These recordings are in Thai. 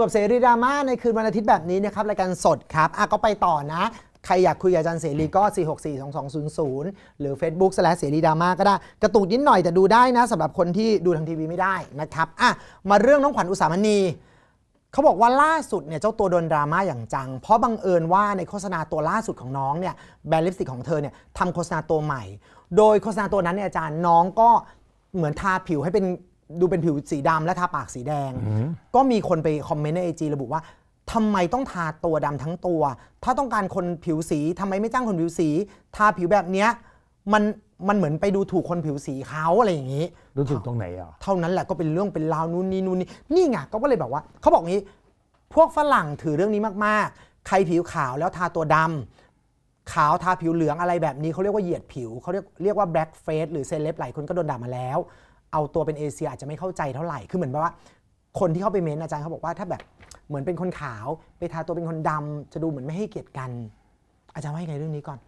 อยู่กับเสรีดราม่าในคืนวันอาทิตย์แบบนี้นะครับรายการสดครับอะก็ไปต่อนะ ใครอยากคุยกับอาจารย์เสรีก็ 4642200 หรือ Facebook สลเสรีดราม่าก็ได้ กระตุกนิดหน่อยแต่ดูได้นะสำหรับคนที่ดูทางทีวีไม่ได้นะครับอะมาเรื่องน้องขวัญอุสามณีเขาบอกว่าล่าสุดเนี่ยเจ้าตัวโดนดราม่าอย่างจัง เพราะบังเอิญว่าในโฆษณาตัวล่าสุดของน้องเนี่ยแบรนด์ลิปสติกของเธอเนี่ยทำโฆษณาตัวใหม่ โดยโฆษณาตัวนั้นเนี่ยอาจารย์น้องก็เหมือนทาผิวให้เป็น ดูเป็นผิวสีดำและทาปากสีแดง ก็มีคนไปคอมเมนต์ในไอจระบุว่าทำไมต้องทาตัวดำทั้งตัว ถ้าต้องการคนผิวสีทำไมไม่จ้างคนผิวสี ทาผิวแบบเนี้ยมันมันเหมือนไปดูถูกคนผิวสีเขาอะไรอย่างนี้ รู้สึกตรงไหนอะ เท่านั้นแหละก็เป็นเรื่องเป็นราวนู่นนี่นู่นนี่นี่ไงก็เลยแบบว่าเขาบอกงี้ พวกฝรั่งถือเรื่องนี้มากๆ ใครผิวขาวแล้วทาตัวดำขาวทาผิวเหลืองอะไรแบบนี้เขาเรียกว่าเหยียดผิวเขาเรียกเรียกว่า black face หรือเซเลบหลายคนก็โดนด่ามาแล้ว เอาตัวเป็นเอเชียอาจจะไม่เข้าใจเท่าไหร่ คือเหมือนแบบว่า คนที่เข้าไปเม้นต์อาจารย์เขาบอกว่าถ้าแบบเหมือนเป็นคนขาวไปทาตัวเป็นคนดำจะดูเหมือนไม่ให้เกียรติกัน อาจารย์ว่ายังไงเรื่องนี้ก่อน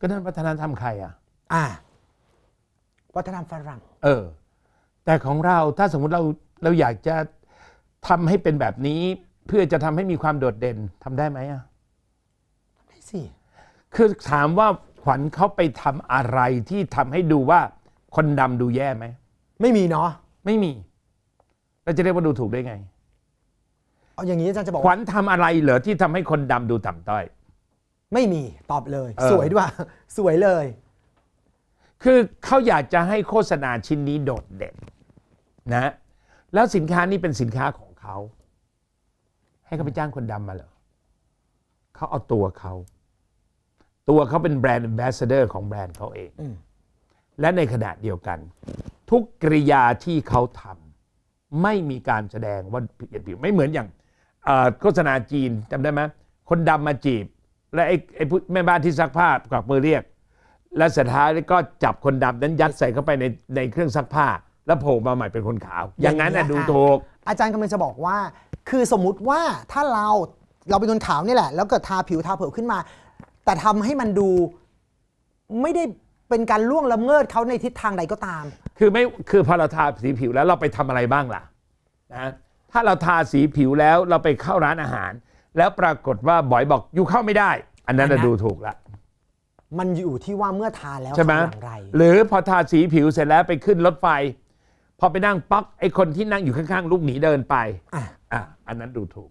ก็นั่นวัฒนธรรมใครอะ อ่า วัฒนธรรมฝรั่ง เออ แต่ของเราถ้าสมมุติเราเราอยากจะทำให้เป็นแบบนี้ เพื่อจะทำให้มีความโดดเด่นทำได้ไหมอะไม่สิ คือถามว่าขวัญเขาไปทำอะไรที่ทำให้ดูว่าคนดำดูแย่ไหม ไม่มีเนาะไม่มีเราจะเรียกว่าดูถูกได้ไง เอาอย่างนี้อาจารย์จะบอกขว่าวัญทำอะไรเหรอที่ทำให้คนดำดูต่ำต้อย ไม่มีตอบเลย เออ สวยด้วย สวยเลย คือเขาอยากจะให้โฆษณาชิ้นนี้โดดเด่นนะแล้วสินค้านี้เป็นสินค้าของเขา ให้เขาไปจ้างคนดำมาเหรอเขาเอาตัวเขา ตัวเขาเป็นแบรนด์ a m b a s s a d o r ของแบรนด์เขาเอง อืม และในขณะเดียวกัน ทุกกริยาที่เขาทำไม่มีการแสดงว่าเปลี่ยนผิวไม่เหมือนอย่างเอ่อโฆษณาจีนจำได้ไหมคนดำมาจีบ และไอ้ไอ้ผู้แม่บ้านที่ซักผ้ากวักมือเรียก และสุดท้ายก็จับคนดำนั้นยัดใส่เข้าไปในในเครื่องซักผ้า แล้วโผล่มาใหม่เป็นคนขาว อย่างนั้นน่ะอย่างดูเงี้ยถูกอาจารย์กำลังจะบอกว่า คือสมมุติว่าถ้าเราเราเป็นคนขาวนี่แหละ แล้วเกิดทาผิวทาเผิวขึ้นมา แต่ทำให้มันดูไม่ได้เป็นการล่วงละเมิดเขาในทิศทางใดก็ตาม คือไม่คือพอเราทาสีผิวแล้วเราไปทำอะไรบ้างล่ะนะถ้าเราทาสีผิวแล้วเราไปเข้าร้านอาหาร แล้วปรากฏว่าบอยบอกอยู่เข้าไม่ได้ อันนั้นอันนั้น่ะนดูถูกละมันอยู่ที่ว่าเมื่อทาแล้วใช่ไหมทำอย่างไร หรือพอทาสีผิวเสร็จแล้วไปขึ้นรถไฟ พอไปนั่งปักไอ้คนที่นั่งอยู่ข้างๆลูกหนีเดินไปอะอะอันนั้นดูถูก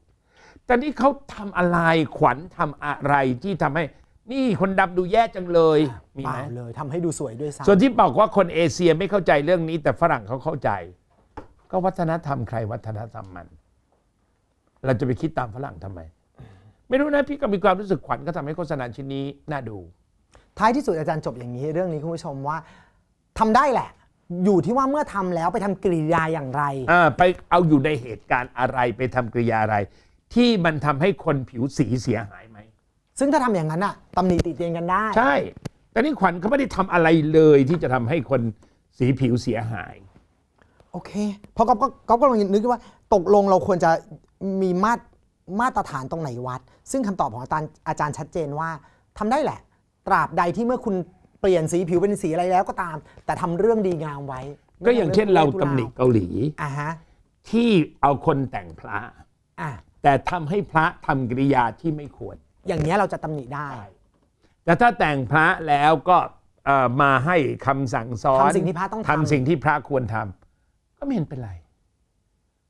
แต่นี่เขาทำอะไรขวัญทำอะไรที่ทำให้ นี่คนดำดูแย่จังเลยมีเปไหมล่าเลยทำให้ดูสวยด้วยซ้ำส่วนที่บอกว่าคนเอเชียไม่เข้าใจเรื่องนี้ แต่ฝรั่งเขาเข้าใจ ก็วัฒนธรรมใครวัฒนธรรมมัน เราจะไปคิดตามฝรั่งทำไม ไม่รู้นะพี่ก็มีความรู้สึกขวัญก็ทำให้โฆษณาชิ้นนี้น่าดูท้ายที่สุดอาจารย์จบอย่างนี้เรื่องนี้คุณผู้ชมว่าทำได้แหละ อยู่ที่ว่าเมื่อทำแล้วไปทำกริยาอย่างไร อ่าไปเอาอยู่ในเหตุการณ์อะไรไปทำกริยาอะไร ที่มันทำให้คนผิวสีเสียหายไหม ซึ่งถ้าทำอย่างนั้นอะตำหนิติเตียนกันได้ ใช่ แต่นี่ขวัญเขาไม่ได้ทำอะไรเลยที่จะทำให้คนสีผิวเสียหาย โอเค เพราะก๊อฟก็ก๊อฟก็ลองนึกว่า ตกลงเราควรจะมีมาตรมาตรฐานตรงไหนวัด ซึ่งคำตอบของอาจารย์อาจารย์ชัดเจนว่าทำได้แหละ ตราบใดที่เมื่อคุณเปลี่ยนสีผิวเป็นสีอะไรแล้วก็ตาม แต่ทำเรื่องดีงามไว้ ก็อย่างเช่นเราตำหนิเกาหลีอ่าฮะที่เอาคนแต่งพระอะแต่ทำให้พระทำกริยาที่ไม่ควร อย่างเนี้ยเราจะตำหนิได้ แต่ถ้าแต่งพระแล้วก็เอ่อมาให้คำสั่งสอนทำสิ่งที่พระต้องทำ ทำสิ่งที่พระควรทำก็ไม่เห็นเป็นไร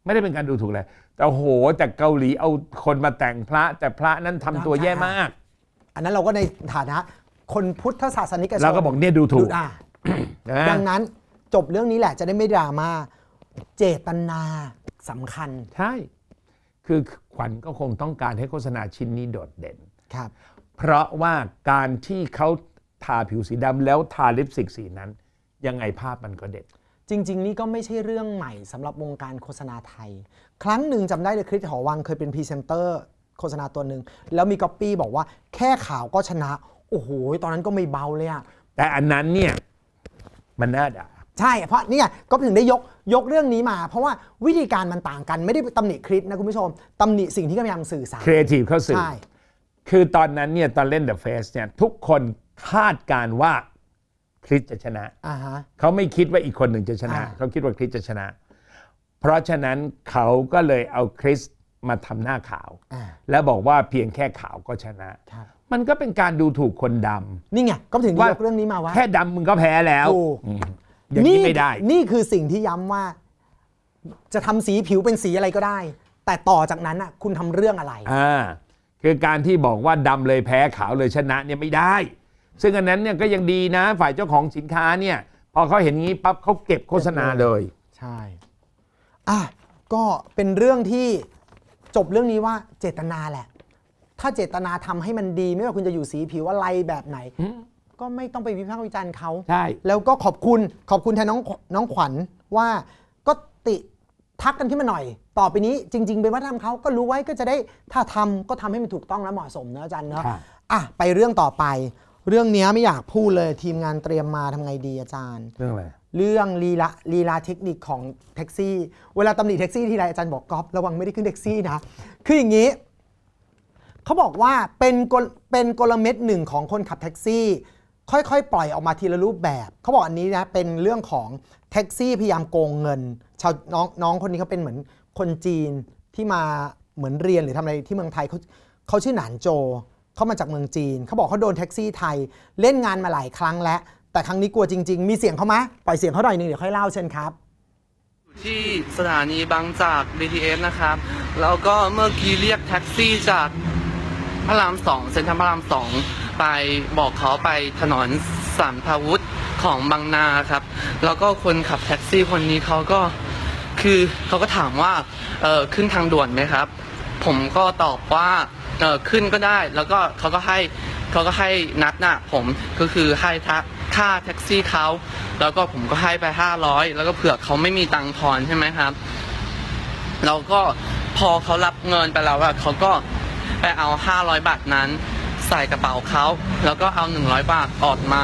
ไม่ได้เป็นการดูถูกเลยแต่โหแต่เกาหลีเอาคนมาแต่งพระ แต่พระนั้นทำตัวแย่มาก อันนั้นเราก็ในฐานะ คนพุทธศาสนิกชนเราก็บอกเนี่ยดูถูกอะนะดังนั้นจบเรื่องนี้แหละจะได้ไม่ดราม่าเจตนาสำคัญ ใช่ คือขวัญก็คงต้องการให้โฆษณาชิ้นนี้โดดเด่นครับ เพราะว่าการที่เขาทาผิวสีดำแล้วทาลิปสติกสีนั้น ยังไงภาพมันก็เด็ด จริง ๆ นี่ก็ไม่ใช่เรื่องใหม่สำหรับวงการโฆษณาไทย ครั้งหนึ่งจำได้เลยคริสหอวังเคยเป็นพรีเซนเตอร์โฆษณาตัวหนึ่งแล้วมีก๊อปปี้บอกว่าแค่ข่าวก็ชนะ โอ้โห ตอนนั้นก็ไม่เบาเลยอะแต่อันนั้นเนี่ยมันน่าด่าใช่ เพราะเนี่ยก็ถึงได้ยกยกเรื่องนี้มา เพราะว่าวิธีการมันต่างกันไม่ได้ตำหนิคริสนะคุณผู้ชมตำหนิสิ่งที่กำลังสื่อสารครีเอทีฟเข้าสื่อใช่ คือตอนนั้นเนี่ยตอนเล่น The Face เนี่ยทุกคนคาดการณ์ว่าคริสจะชนะ อ่าฮะ เขาไม่คิดว่าอีกคนหนึ่งจะชนะ อ่า เขาคิดว่าคริสจะชนะ เพราะฉะนั้นเขาก็เลยเอาคริสมาทำหน้าขาว อ่าแล้วบอกว่าเพียงแค่ขาวก็ชนะ ครับมันก็เป็นการดูถูกคนดำ นี่ไงก็ถึงว่า ยกเรื่องนี้มาว่า แค่ดำมึงก็แพ้แล้วถูก อืมอย่างนี้ไม่ได้ นี่คือสิ่งที่ย้ำว่า จะทำสีผิวเป็นสีอะไรก็ได้ แต่ต่อจากนั้นอะคุณทำเรื่องอะไร อ่า คือการที่บอกว่าดำเลยแพ้ขาวเลยชนะเนี่ยไม่ได้ ซึ่งอันนั้นเนี่ยก็ยังดีนะ ฝ่ายเจ้าของสินค้าเนี่ยพอเขาเห็นงี้ปั๊บเขาเก็บโฆษณาเลยใช่อะก็เป็นเรื่องที่จบเรื่องนี้ว่าเจตนาแหละ ถ้าเจตนาทำให้มันดีไม่ว่าคุณจะอยู่สีผิวอะไรแบบไหน ก็ไม่ต้องไปวิพากษ์วิจารณ์เขาใช่แล้วก็ขอบคุณขอบคุณแทนน้องน้องขวัญว่าก็ติ ทักกันขึ้นมาหน่อย ต่อไปนี้จริง ๆ เป็นวัฒนธรรมเขาก็รู้ไว้ก็จะได้ถ้าทำก็ทำให้มันถูกต้องและเหมาะสมเนอะอาจารย์เนอะครับอะไปเรื่องต่อไป เรื่องเนี้ยไม่อยากพูดเลยทีมงานเตรียมมาทำไงดีอาจารย์ เรื่องอะไรเรื่องลีลาลีลาเทคนิคของแท็กซี่ เวลาตำหนิแท็กซี่ทีไรอาจารย์บอกก๊อฟระวังไม่ได้ขึ้นแท็กซี่นะคืออย่างนี้เขาบอกว่าเป็นกลเป็นกลเม็ดหนึ่งของคนขับแท็กซี่ ค่อยๆ ปล่อยออกมาทีละรูปแบบเขาบอกอันนี้นะเป็นเรื่องของ แท็กซี่พยายามโกงเงิน ชาวน้องน้องคนนี้เขาเป็นเหมือนคนจีนที่มาเหมือนเรียนหรือทำอะไรที่เมืองไทยเขาเขาชื่อหนานโจเขามาจากเมืองจีนเขาบอกเขาโดนแท็กซี่ไทย เล่นงานมาหลายครั้งแล้ว แต่ครั้งนี้กลัวจริง ๆ มีเสียงเขาไหมปล่อยเสียงเขาหน่อยหนึงเดี๋ยวค่อยเล่าเชิญครับ ที่สถานีบางจาก BTS นะครับ แล้วก็เมื่อกี้เรียกแท็กซี่จากพระรามสองเซ็นทรัลพระรามสองไปบอกเขาไปถนนสัมภาวุธ ของบางนาครับ แล้วก็คนขับแท็กซี่คนนี้เขาก็คือเขาก็ถามว่าเออขึ้นทางด่วนไหมครับ ผมก็ตอบว่าเออขึ้นก็ได้ แล้วก็เขาก็ให้เขาก็ให้นัดน่ะผมก็คือให้ทะค่าแท็กซี่เขาแล้วก็ผมก็ให้ไปห้าร้อยแล้วก็เผื่อเขาไม่มีตังค์ทอนใช่ไหมครับแล้วก็พอเขารับเงินไปแล้วอะเขาก็ไปเอาห้าร้อยบาทนั้น ใส่กระเป๋าเขาแล้วก็เอาหนึ่งร้อยบาทออกมา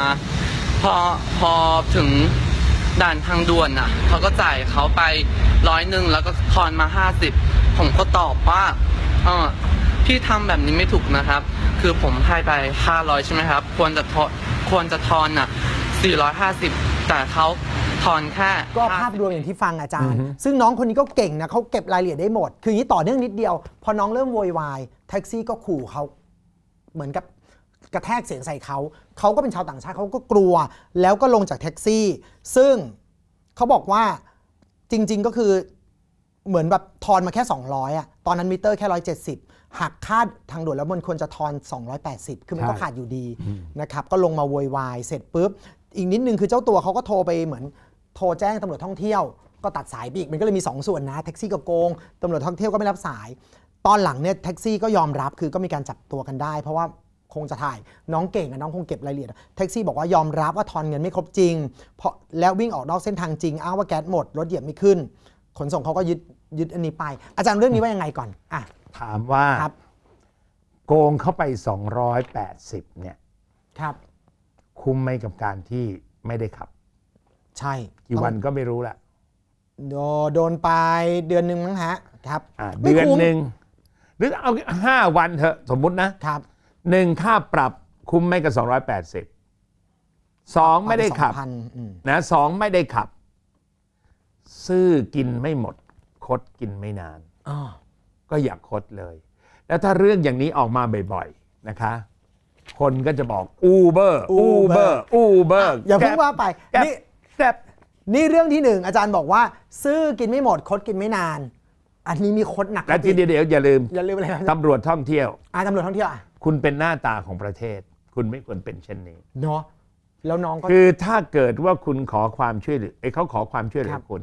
พอพอถึงด่านทางด่วนน่ะเขาก็จ่ายเขาไปร้อยหนึ่งแล้วก็ทอนมาห้าสิบผมก็ตอบว่าเออพี่ทำแบบนี้ไม่ถูกนะครับ คือผมให้ไปห้าร้อยใช่ไหมครับ ควรจะทอนควรจะทอนน่ะสี่ร้อยห้าสิบแต่เขาทอนแค่ก็50ภาพรวมอย่างที่ฟังอาจารย์ ซึ่งน้องคนนี้ก็เก่งนะเขาเก็บรายละเอียดได้หมด คืออย่างนี้ต่อเนื่องนิดเดียว พอน้องเริ่มโวยวายแท็กซี่ก็ขู่เขาเหมือนกับ กระแทกเสียงใส่เขา เขาก็เป็นชาวต่างชาติเขาก็กลัว แล้วก็ลงจากแท็กซี่ ซึ่งเขาบอกว่าจริง ๆก็คือเหมือนแบบทอนมาแค่ 200อะตอนนั้นมิเตอร์แค่ 170หักค่าทางด่วนแล้วมันควรจะทอน 280 คือมันก็ขาดอยู่ดีนะครับก็ลงมาโวยวายเสร็จปุ๊บ อีกนิดนึงคือเจ้าตัวเขาก็โทรไปเหมือนโทรแจ้งตำรวจท่องเที่ยว ก็ตัดสายไปอีกมันก็เลยมี 2 ส่วนนะแท็กซี่ก็โกงตำรวจท่องเที่ยวก็ไม่รับสาย ตอนหลังเนี่ยแท็กซี่ก็ยอมรับคือก็มีการจับตัวกันได้ เพราะว่า คงจะถ่าย น้องเก่งอะน้องคงเก็บรายละเอียดแท็กซี่บอกว่ายอมรับว่าทอนเงินไม่ครบจริง เพราะแล้ววิ่งออกนอกเส้นทางจริงอ้างว่าแก๊สหมดรถเหยียบไม่ขึ้น ขนส่งเขาก็ยึดยึดอันนี้ไป อาจารย์เรื่องนี้ว่ายังไงก่อนอะถามว่าครับโกงเข้าไป 280 เนี่ยครับคุ้มไหมกับการที่ไม่ได้ขับ ใช่กี่วันก็ไม่รู้แหละโดโดนไปเดือนหนึ่งมั้งฮะครับอ่าไม่เดือนคุ้มหนึ่งหรือเอาห้าวันเถอะสมมุตินะครับ หนึ่งค่าปรับคุ้มไหมกับ280สองไม่ได้ขับสองพันอืม นะสองไม่ได้ขับ ซื้อกินไม่หมด คดกินไม่นาน อ๋อก็อย่าคดเลย แล้วถ้าเรื่องอย่างนี้ออกมาบ่อยๆนะคะ คนก็จะบอกอูเบอร์อูเบอร์อูเบอร์อย่าเพิ่งว่าไปนี่นี่แซ่บนี่เรื่องที่หนึ่งอาจารย์บอกว่า ซื้อกินไม่หมดคดกินไม่นาน อันนี้มีคดหนักและทีเดียวเดี๋ยวอย่าลืมอย่าลืมอะไรนะตำรวจท่องเที่ยวอ่าตำรวจท่องเที่ยวอะ คุณเป็นหน้าตาของประเทศ คุณไม่ควรเป็นเช่นนี้ เนาะแล้วน้องก็ คือถ้าเกิดว่าคุณขอความช่วยเหลือไอ้เขาขอความช่วยเหลืคอรับ คุณ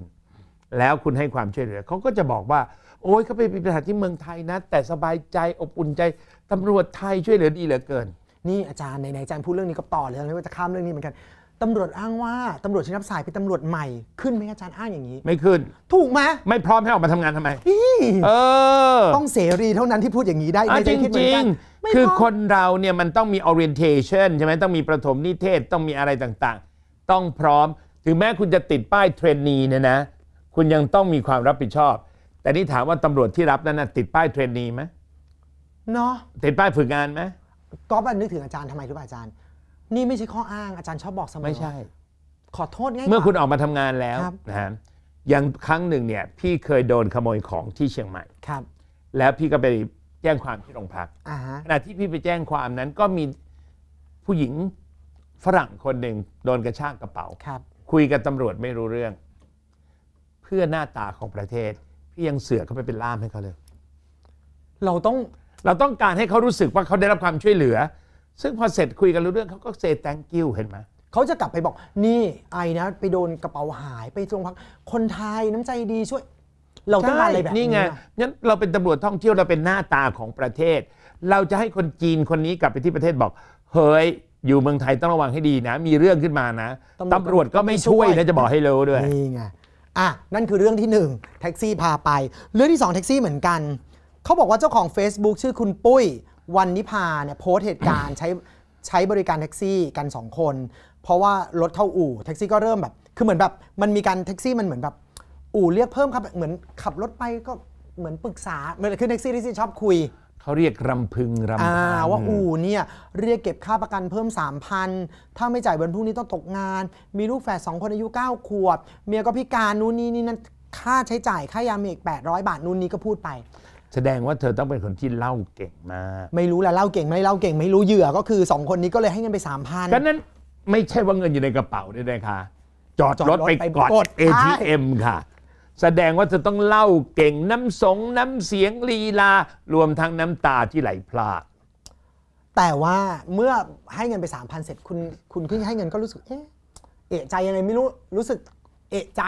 แล้วคุณให้ความช่วยเหลือเขาก็จะบอกว่า โอ้ยเขาไปมีปัญหาที่เมืองไทยนะ แต่สบายใจอบอุ่นใจตำรวจไทยช่วยเหลือดีเหลือเกิน นี่อาจารย์ไหนๆอาจารย์พูดเรื่องนี้ก็ต่อเลยนะว่าจะข้ามเรื่องนี้เหมือนกัน ตำรวจอ้างว่าตำรวจที่รับสายเป็นตำรวจใหม่ขึ้นไหมอาจารย์อ้างอย่างนี้ ไม่ขึ้น ถูกไหมไม่พร้อมให้ออกมาทำงานทำไม เออต้องเสรีเท่านั้นที่พูดอย่างนี้ได้อะในใจจริงคิดเหมืจอนริกังนไม่คือพอคนเราเนี่ยมันต้องมี orientation ใช่ไหมต้องมีประถมนิเทศต้องมีอะไรต่างๆ ต้องพร้อม ถึงแม้คุณจะติดป้ายเทรนนีเนี่ยนะ คุณยังต้องมีความรับผิดชอบ แต่นี่ถามว่าตำรวจที่รับนั้นนะติดป้ายเทรนนีไหมเนาะติดป้ายฝึกงานไหม ก๊อฟอะนึกถึงอาจารย์ทำไมรู้ป่ะอาจารย์ นี่ไม่ใช่ข้ออ้างอาจารย์ชอบบอกเสมอไม่ใช่ ขอโทษง่ายกว่าเมื่อคุณออกมาทำงานแล้วครับนะฮะอย่างครั้งหนึ่งเนี่ย พี่เคยโดนขโมยของที่เชียงใหม่ครับ แล้วพี่ก็ไปแจ้งความที่โรงพักอ่าฮะขณะที่พี่ไปแจ้งความนั้นก็มีผู้หญิงฝรั่งคนหนึ่งโดนกระชากกระเป๋าครับ คุยกับตำรวจไม่รู้เรื่อง เพื่อหน้าตาของประเทศ พี่ยังเสือกเข้าไปเป็นล่ามให้เขาเลย เราต้องเราต้องการให้เขารู้สึกว่าเขาได้รับความช่วยเหลือ ซึ่งพอเสร็จคุยกันรู้เรื่องเขาก็เซ thank you เห็นไหมเขาจะกลับไปบอกนี่ไอนะ ไปโดนกระเป๋าหายไปโรงพักคนไทยน้ำใจดีช่วย เราต้องการอะไรแบบนี่ไงอะงั้นเราเป็นตำรวจท่องเที่ยวเราเป็นหน้าตาของประเทศ เราจะให้คนจีนคนนี้กลับไปที่ประเทศบอก เฮ้ยอยู่เมืองไทยต้องระวังให้ดีนะ มีเรื่องขึ้นมานะตำรวจก็ไม่ช่วยนะจะบอกให้รู้ด้วยนี่ไงอะนั่นคือเรื่องที่หนึ่งแท็กซี่พาไป เรื่องที่สองแท็กซี่เหมือนกันเขาบอกว่าเจ้าของ Facebook ชื่อคุณปุ้ย วันนิพาเนี่ยโพสต์เหตุการณ์ใช้ใช้บริการแท็กซี่กัน 2 คน เพราะว่ารถเข้าอู่แท็กซี่ก็เริ่มแบบ คือเหมือนแบบมันมีการแท็กซี่มันเหมือนแบบ อู่เรียกเพิ่มครับเหมือนขับรถไปก็เหมือนปรึกษาเหมือนขึ้นแท็กซี่แท็กซี่ชอบคุยเขาเรียกรำพึงรำอ่าพันว่าอู่เนี่ยเรียกเก็บค่าประกันเพิ่ม 3,000 ถ้าไม่จ่ายวันพรุ่งนี้ต้องตกงาน มีลูกแฝด2คนอายุ 9 ขวบ เมียก็พิการนู่นนี่นี่นั่นค่าใช้จ่ายค่ายาเมก800 บาทนู่นนี่ก็พูดไป แสดงว่าเธอต้องเป็นคนที่เล่าเก่งมากไม่รู้แหละเล่าเก่งไม่เล่าเก่ง ไม่รู้เหยื่อก็คือ 2 คนนี้ก็เลยให้เงินไป3,000ก็นั้นไม่ใช่ว่าเงินอยู่ในกระเป๋าด้วยนะคะจอดจอดรรถถไปไปกดกด ATM ค่ะ แสดงว่าเธอต้องเล่าเก่งน้ำสงน้ำเสียงลีลารวมทั้งน้ำตาที่ไหลพรากแต่ว่าเมื่อให้เงินไป3,000เสร็จคุณคุณขึ้นให้เงินก็รู้สึกเอ๊ะเอะใจยังไงไม่รู้รู้สึกเอะใจ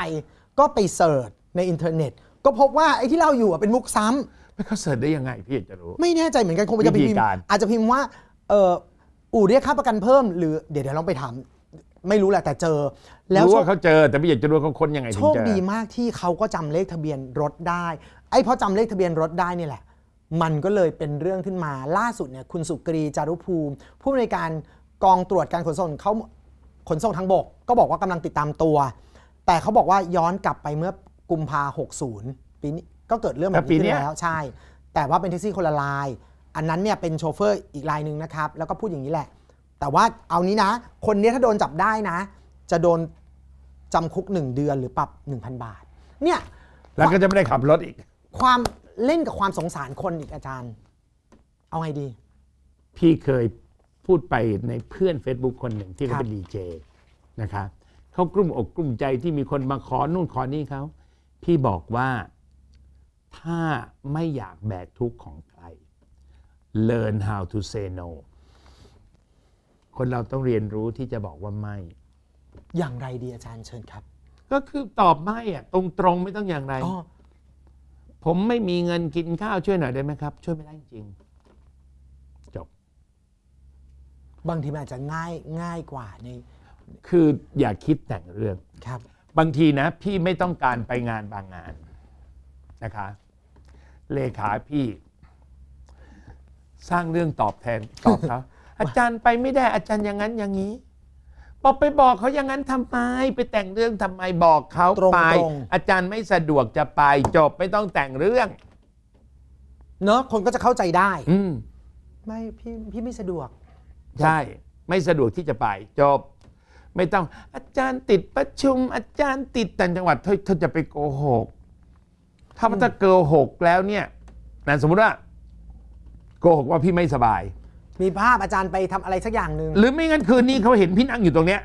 ก็ไปเสิร์ชในอินเทอร์เน็ต ก็พบว่าไอ้ที่เล่าอยู่อะเป็นมุกซ้ำ ไม่เขาเสิร์ชได้ยังไงพี่อยากจะรู้ ไม่แน่ใจเหมือนกันคงจะพิวิธีมพ์การอาจจะพิมพ์ว่าเอออู่เรียกค่าประกันเพิ่ม หรือเดี๋ยวเดี๋ยวลองไปถามไม่รู้แหละแต่เจอ แล้วรู้โชว่าคเขาเจอแต่ไม่อยากจะรู้ว่าเขาค้นยังไงถึโชงคเจอดีมากที่เขาก็จำเลขทะเบียนรถได้ ไอ้เพราะจำเลขทะเบียนรถได้นี่แหละ มันก็เลยเป็นเรื่องขึ้นมาล่าสุดเนี่ยคุณสุกรีจารุภูมิ ผู้อำนวยการกองตรวจการขนส่งเขาขนส่งทางบก ก็บอกว่ากำลังติดตามตัว แต่เขาบอกว่าย้อนกลับไปเมื่อกุมภา60ปีนี้ ก็เกิดเรื่องแบบนี้ขึ้นแล้วใช่ แต่ว่าเป็นแท็กซี่คนละลาย อันนั้นเนี่ยเป็นโชเฟอร์อีกรายหนึ่งนะครับ แล้วก็พูดอย่างนี้แหละ แต่ว่าเอานี้นะ คนเนี้ยถ้าโดนจับได้นะ จะโดนจำคุก 1 เดือนหรือปรับ 1,000 บาท เนี่ยแล้วก็จะไม่ได้ขับรถอีก ความเล่นกับความสงสารคนอีกอาจารย์ เอาไงดี พี่เคยพูดไปในเพื่อน Facebook คนหนึ่งที่ครัเขาบเป็นดีเจนะคะเขากลุ้มอกกลุ้มใจที่มีคนมาขอนู่นขอนี่เขาพี่บอกว่า ถ้าไม่อยากแบกทุกข์ของใคร learn how to say no คนเราต้องเรียนรู้ที่จะบอกว่าไม่ อย่างไรดีอาจารย์เชิญครับก็คือตอบไม่อะตรงๆไม่ต้องอย่างไร อ๋อผมไม่มีเงินกินข้าวช่วยหน่อยได้ไหมครับ ช่วยไม่ได้จริงจบ บางทีมันอาจจะง่ายง่ายกว่าในคืออย่าคิดแต่งเรื่อง ครับ บางทีนะ พี่ไม่ต้องการไปงานบางงานนะคะ เลขาพี่ สร้างเรื่องตอบแทนตอบเขาอาจารย์ไปไม่ได้อาจารย์อย่างนั้นอย่างนี้บอกไปบอกเขาอย่างนั้นทำไม ไปแต่งเรื่องทำไมบอกเขาตรงๆไปอาจารย์ไม่สะดวกจะไปจบไม่ต้องแต่งเรื่อง เนอะคนก็จะเข้าใจได้ อืมไม่พี่พี่ไม่สะดวก ใช่ ไม่สะดวกที่จะไป จบ ไม่ต้องอาจารย์ติดประชุม อาจารย์ติดต่างจังหวัดเธอเธอจะไปโกหก ถ้ามันจะโกหกแล้วเนี่ยนั่นสมมุติว่าโกหกว่าพี่ไม่สบาย มีภาพอาจารย์ไปทำอะไรสักอย่างหนึ่งหรือไม่งั้นคืนนี้เขาเห็นพี่นั่งอยู่ตรงเนี้ย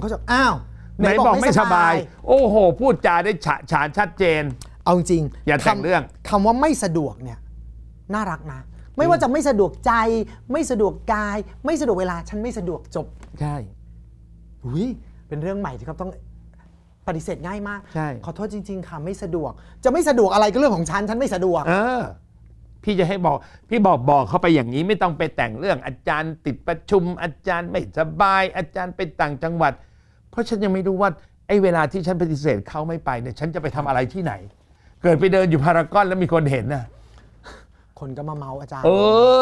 เขาจะอ้าวไหนบอกไม่สบาย โอ้โห พูดจาได้ฉะฉานชัดเจน เอาจริงอย่าแต่งคำเรื่องคำว่าไม่สะดวกเนี่ยน่ารักนะ ไม่ว่าจะไม่สะดวกใจ ไม่สะดวกกาย ไม่สะดวกเวลาฉันไม่สะดวกจบใช่อุ้ยเป็นเรื่องใหม่ที่เขาต้อง ปฏิเสธง่ายมาก ใช่ ขอโทษจริง ๆ ค่ะไม่สะดวก จะไม่สะดวกอะไรก็เรื่องของฉัน ฉันไม่สะดวก เออ พี่จะให้บอก พี่บอกบอกเขาไปอย่างนี้ไม่ต้องไปแต่งเรื่องอาจารย์ติดประชุมอาจารย์ไม่สบาย อาจารย์ไปต่างจังหวัด เพราะฉันยังไม่รู้ว่าไอ้เวลาที่ฉันปฏิเสธเขาไม่ไปเนี่ยฉันจะไปทำอะไรที่ไหน เกิดไปเดินอยู่พารากอนแล้วมีคนเห็นน่ะ คนก็มาเมาอาจารย์ เอ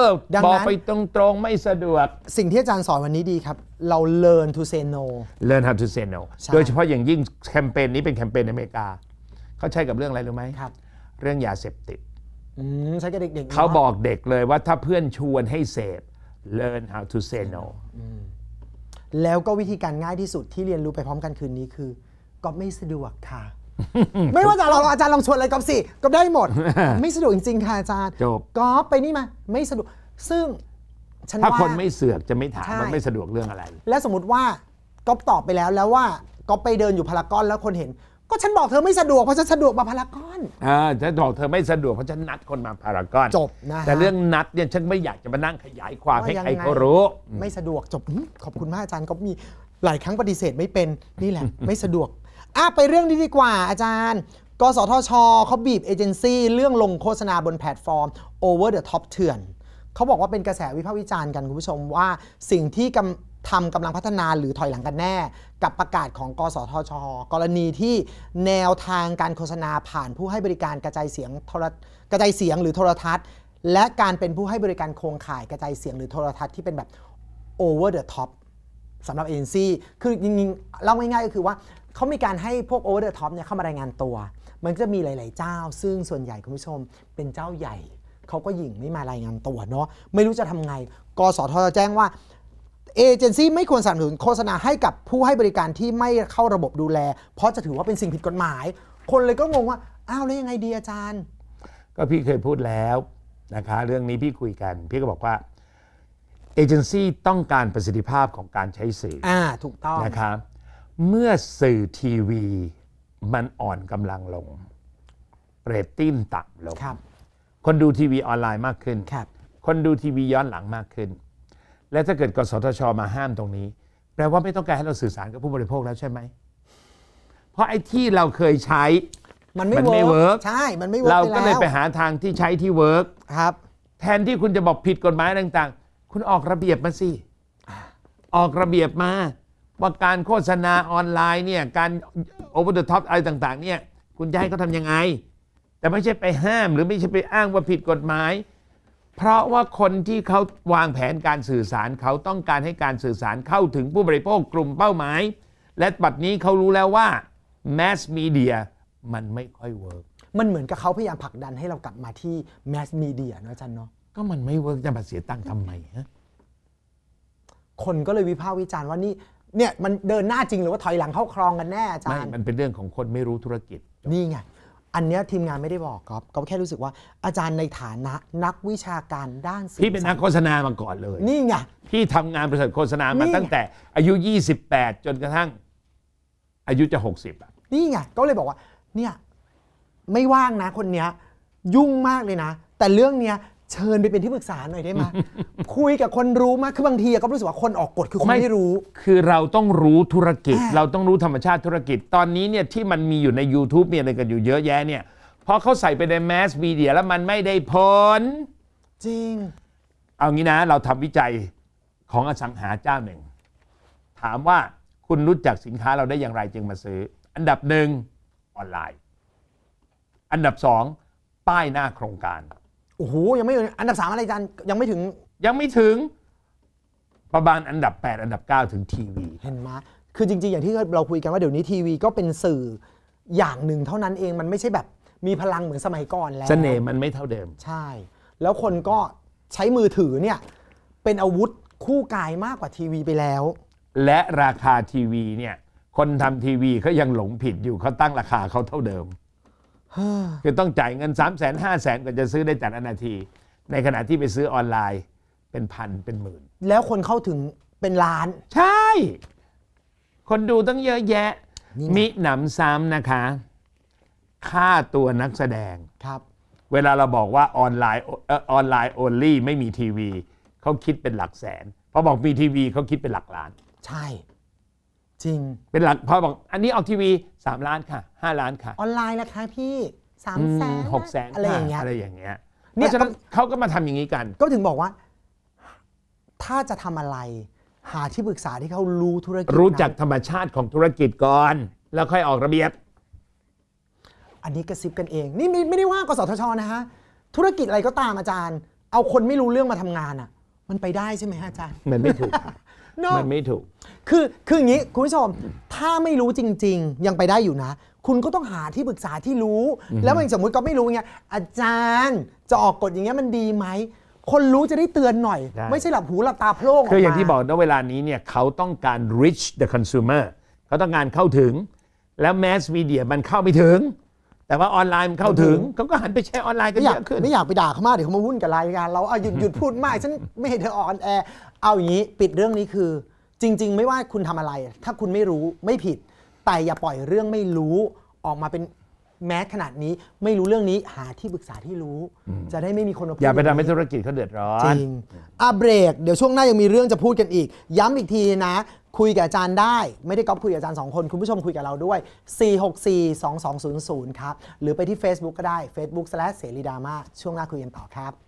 อดังนั้นบอกไปตรงๆไม่สะดวก สิ่งที่อาจารย์สอนวันนี้ดีครับ เรา learn to say no learn how to say no ใช่ โดยเฉพาะอย่างยิ่งแคมเปญนี้เป็นแคมเปญในอเมริกา เขาใช้กับเรื่องอะไรรู้ไหมครับเรื่องยาเสพติด อืมใช้กับเด็กๆเขานะบอกเด็กเลยว่าถ้าเพื่อนชวนให้เสพ learn how to say no แล้วก็วิธีการง่ายที่สุดที่เรียนรู้ไปพร้อมกันคืนนี้คือก็ไม่สะดวกค่ะ ไม่ว่าจะเราอาจารย์ลองชวนอะไรก็สิก็ได้หมด ไม่สะดวกจริงๆค่ะอาจารย์จบก็ไปนี่มา ไม่สะดวกซึ่งฉันถ้าว่า คนไม่เสือกจะไม่ถามใช่ ว่าไม่สะดวกเรื่องอะไร และสมมติว่าก๊อฟตอบไปแล้วแล้วว่าก๊อฟไปเดินอยู่พารากอนแล้วคนเห็น ก็ฉันบอกเธอไม่สะดวกเพราะฉันสะดวกมาพารากอน อ่าฉันบอกเธอไม่สะดวกเพราะฉันนัดคนมาพารากอนจบนะฮะแต่เรื่องนัดเนี่ยฉันไม่อยากจะมานั่งขยายความให้ว่ายังใครไงเขารู้ ไม่สะดวกจบอืมขอบคุณมากอาจารย์ก็มีหลายครั้งปฏิเสธไม่เป็นนี่แหละ ไม่สะดวก อะไปเรื่องนี้ดีกว่าอาจารย์ กสทชเขาบีบเอเจนซี่เรื่องลงโฆษณาบนแพลตฟอร์ม Over the Top เถื่อนเขาบอกว่าเป็นกระแสวิพากษ์วิจารณ์กันคุณผู้ชมว่าสิ่งที่กำทำกำลังพัฒนาหรือถอยหลังกันแน่ กับประกาศของ กสทช กรณีที่แนวทางการโฆษณาผ่านผู้ให้บริการกระจายเสียงโทรกระจายเสียงหรือโทรทัศน์ และการเป็นผู้ให้บริการโครงข่ายกระจายเสียงหรือโทรทัศน์ที่เป็นแบบ over the top สำหรับเอเจนซี่คือจริงๆเล่าง่ายๆก็คือว่า เขามีการให้พวก over the top เนี่ยเข้ามารายงานตัว มันก็จะมีหลาย ๆ เจ้า ซึ่งส่วนใหญ่คุณผู้ชมเป็นเจ้าใหญ่เขาก็หยิ่งไม่มารายงานตัวเนาะไม่รู้จะทำไง กสทชแจ้งว่าเอเจนซี่ไม่ควรสนับสนุนโฆษณาให้กับผู้ให้บริการที่ไม่เข้าระบบดูแล เพราะจะถือว่าเป็นสิ่งผิดกฎหมาย คนเลยก็งงว่าอ้าวแล้วยังไงดีอาจารย์ ก็พี่เคยพูดแล้วนะคะ เรื่องนี้พี่คุยกัน พี่ก็บอกว่าเอเจนซี่ต้องการประสิทธิภาพของการใช้สื่ออ่าถูกต้องนะคะ เมื่อสื่อทีวีมันอ่อนกำลังลง เรตติ้งต่ำลง ครับคนดูทีวีออนไลน์มากขึ้น ครับ คนดูทีวีย้อนหลังมากขึ้น และถ้าเกิดกสทชมาห้ามตรงนี้ แปลว่าไม่ต้องการให้เราสื่อสารกับผู้บริโภคแล้วใช่ไหม เพราะไอ้ที่เราเคยใช้ มันไม่มันไม่เวิร์ก work ใช่ มันไม่เวิร์กเราไปก็แล้วเลยไปหาทางที่ใช้ที่เวิร์กครับ แทนที่คุณจะบอกผิดกฎหมายต่าง ๆ คุณออกระเบียบมาสิ ออกระเบียบมา ว่าการโฆษณาออนไลน์เนี่ยการ over the top อะไรต่างๆเนี่ยคุณจะให้เขาทำยังไง แต่ไม่ใช่ไปห้ามหรือไม่ใช่ไปอ้างว่าผิดกฎหมาย เพราะว่าคนที่เขาวางแผนการสื่อสารเขาต้องการให้การสื่อสารเข้าถึงผู้บริโภคกลุ่มเป้าหมาย และบัดนี้เขารู้แล้วว่า mass media มันไม่ค่อยเวิร์กมันเหมือนกับเขาพยายามผลักดันให้เรากลับมาที่แมสมีเดียเนอะอาจารย์เนาะก็มันไม่เวิร์กจะมาเสียตังค์ทำไมฮะคนก็เลยวิพากษ์วิจารณ์ว่านี่ เนี่ยมันเดินหน้าจริงหรือว่าถอยหลังเข้าครองกันแน่อาจาไม่รย์มันเป็นเรื่องของคนไม่รู้ธุรกิจ นี่ไง อันเนี้ยทีมงานไม่ได้บอกก๊อฟก็แค่รู้สึกว่าอาจารย์ในฐานะนักวิชาการด้านสื่อพี่เป็นนักโฆษณามาก่อนเลย นี่ไง พี่ทำงานบริษัทโฆษณามานี่ตั้งแต่อายุ 28 จนกระทั่ง อายุจะ 60อะนี่ไงก็เลยบอกว่า เนี่ย ไม่ว่างนะคนเนี้ย ยุ่งมากเลยนะ แต่เรื่องเนี้ย เชิญไปเป็นที่ปรึกษาหน่อยได้ไหม คุยกับคนรู้มากคือบางทีอะก็รู้สึกว่าคนออกกฎคือคนไม่ไม่รู้ คือเราต้องรู้ธุรกิจอ่าเราต้องรู้ธรรมชาติธุรกิจ ตอนนี้เนี่ยที่มันมีอยู่ใน YouTube มีอะไรกันอยู่เยอะแยะเนี่ยพอเขาใส่ไปในแมสมีเดียแล้วมันไม่ได้ผล จริง เอางี้นะ เราทำวิจัยของอสังหาเจ้าหนึ่ง ถามว่าคุณรู้จักสินค้าเราได้อย่างไรจึงมาซื้อ อันดับหนึ่งออนไลน์ อันดับสองป้ายหน้าโครงการ โอ้โหยังไม่ถึงอันดับสามอะไรอาจารย์ยังไม่ถึงยังไม่ถึงประมาณอันดับ 8 อันดับ 9 ถึงทีวี เห็นไหมคือจริงๆ อย่างที่เราคุยกันว่าเดี๋ยวนี้ทีวีก็เป็นสื่ออย่างหนึ่งเท่านั้นเองมันไม่ใช่แบบมีพลังเหมือนสมัยก่อนแล้วเสน่ห์มันไม่เท่าเดิม ใช่ แล้วคนก็ใช้มือถือเนี่ยเป็นอาวุธคู่กายมากกว่าทีวีไปแล้ว และราคาทีวีเนี่ยคนทำทีวีเขายังหลงผิดอยู่เขาตั้งราคาเขาเท่าเดิม คือต้องจ่ายเงิน 3 0 0 0 0 0 5 0 0 0 0กว่าจะซื้อได้แต่ละนาที ในขณะที่ไปซื้อออนไลน์เป็นพันเป็นหมื่น แล้วคนเข้าถึงเป็นล้าน ใช่ คนดูตั้งเยอะแยะนี่ไงมิหนำซ้ำนะคะ ค่าตัวนักแสดงครับ เวลาเราบอกว่าออนไลน์เออนไลน์ only ไม่มีทีวีเขาคิดเป็นหลักแสนพอบอกมีทีวีเขาคิดเป็นหลักล้าน ใช่ จริง เป็นหลักพอบอกอันนี้ออกทีวี 3 ล้านค่ะ 5 ล้านค่ะออนไลน์นะคะพี่สามแสนหกแสนอะไรอย่างเงี้ยอะไรอย่างเงี้ยเนี่เพยราะฉะนั้นเขาก็มาทำอย่างนี้กัน ก็ถึงบอกว่า ถ้าจะทำอะไร หาที่ปรึกษาที่เขารู้ธุรกิจรู้จักนั้นธรรมชาติของธุรกิจก่อน แล้วค่อยออกระเบียบ อันนี้กระซิบกันเอง นี่ไม่ไม่ได้ว่ากสทชนะฮะธุรกิจอะไรก็ตามอาจารย์ เอาคนไม่รู้เรื่องมาทำงานอะ มันไปได้ใช่ไหมฮะอาจารย์มันไม่ถูกค่ะ เนาะมันไม่ถูก คือคืออย่างนี้คุณผู้ชม ถ้าไม่รู้จริง ๆ ยังไปได้อยู่นะ คุณก็ต้องหาที่ปรึกษาที่รู้ แล้วมันสมมุติก็ไม่รู้ไงอาจารย์จะออกกฎอย่างเงี้ยมันดีไหม คนรู้จะได้เตือนหน่อย ได้ ไม่ใช่หลับหูหลับตาโพล่งออกมา คืออย่างที่บอกนะเวลานี้เนี่ยเขาต้องการ reach the consumer เขาต้องการเข้าถึง แล้วแมสมีเดียมันเข้าไม่ถึง แต่ว่าออนไลน์มันเข้าถึงเขาก็หันไปใช้ออนไลน์กันไม่อเยยากอะขึ้น ไม่อยากไปด่าเขามากเดี๋ยวเขามาวุ่นกับรายการเราเอาหยุดหยุดพูดมากฉันไม่เห็นเธอออนแอร์เอาอย่างนี้ปิดเรื่องนี้คือ จริง ๆ ไม่ว่าคุณทำอะไร ถ้าคุณไม่รู้ไม่ผิด แต่อย่าปล่อยเรื่องไม่รู้ออกมาเป็นแมสขนาดนี้ ไม่รู้เรื่องนี้หาที่ปรึกษาที่รู้ จะได้ไม่มีคนมาพูด อย่าไปงทำให้นี้ธุรกิจเขาเดือดร้อจน ริงอะเบรก เดี๋ยวช่วงหน้ายังมีเรื่องจะพูดกันอีก ย้ำอีกทีนะ คุยกับอาจารย์ได้ ไม่ได้ก๊อปคุยกับอาจารย์สองคน คุณผู้ชมคุยกับเราด้วย 4642200 ครับ หรือไปที่ Facebook ก็ได้ Facebook เสรีดราม่าช่วงหน้าคุยกันต่อครับ